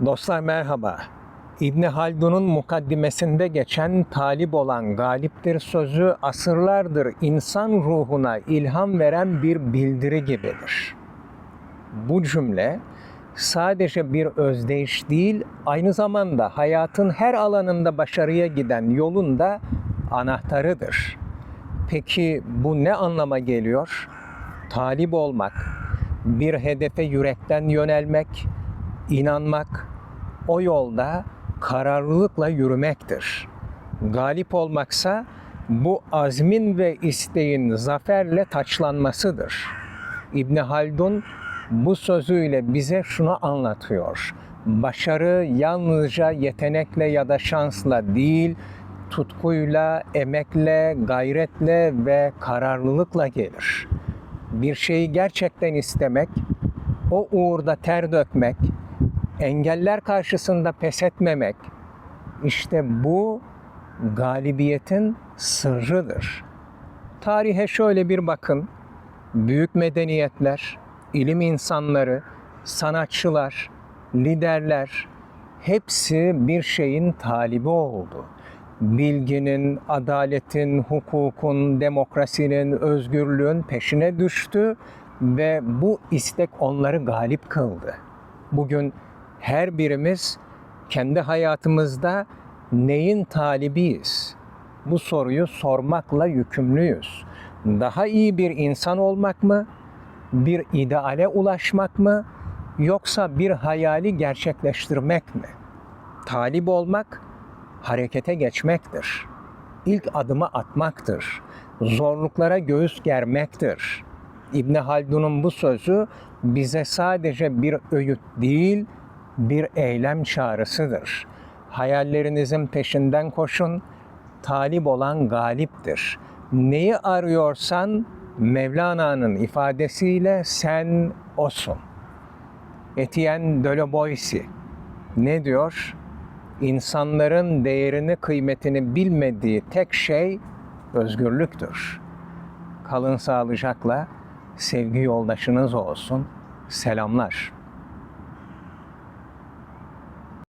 Dostlar merhaba. İbni Haldun'un mukaddimesinde geçen talip olan galiptir sözü asırlardır insan ruhuna ilham veren bir bildiri gibidir. Bu cümle sadece bir özdeyiş değil, aynı zamanda hayatın her alanında başarıya giden yolun da anahtarıdır. Peki bu ne anlama geliyor? Talip olmak, bir hedefe yürekten yönelmek, inanmak, o yolda kararlılıkla yürümektir. Galip olmaksa bu azmin ve isteğin zaferle taçlanmasıdır. İbni Haldun bu sözüyle bize şunu anlatıyor. Başarı yalnızca yetenekle ya da şansla değil, tutkuyla, emekle, gayretle ve kararlılıkla gelir. Bir şeyi gerçekten istemek, o uğurda ter dökmek, engeller karşısında pes etmemek, işte bu galibiyetin sırrıdır. Tarihe şöyle bir bakın. Büyük medeniyetler, ilim insanları, sanatçılar, liderler hepsi bir şeyin talibi oldu. Bilginin, adaletin, hukukun, demokrasinin, özgürlüğün peşine düştü ve bu istek onları galip kıldı. Bugün her birimiz kendi hayatımızda neyin talibiyiz? Bu soruyu sormakla yükümlüyüz. Daha iyi bir insan olmak mı? Bir ideale ulaşmak mı? Yoksa bir hayali gerçekleştirmek mi? Talip olmak harekete geçmektir. İlk adımı atmaktır. Zorluklara göğüs germektir. İbni Haldun'un bu sözü bize sadece bir öğüt değil, bir eylem çağrısıdır. Hayallerinizin peşinden koşun, talip olan galiptir. Neyi arıyorsan Mevlana'nın ifadesiyle sen osun. Etienne de la Boétie ne diyor? İnsanların değerini, kıymetini bilmediği tek şey özgürlüktür. Kalın sağlıcakla, sevgi yoldaşınız olsun. Selamlar.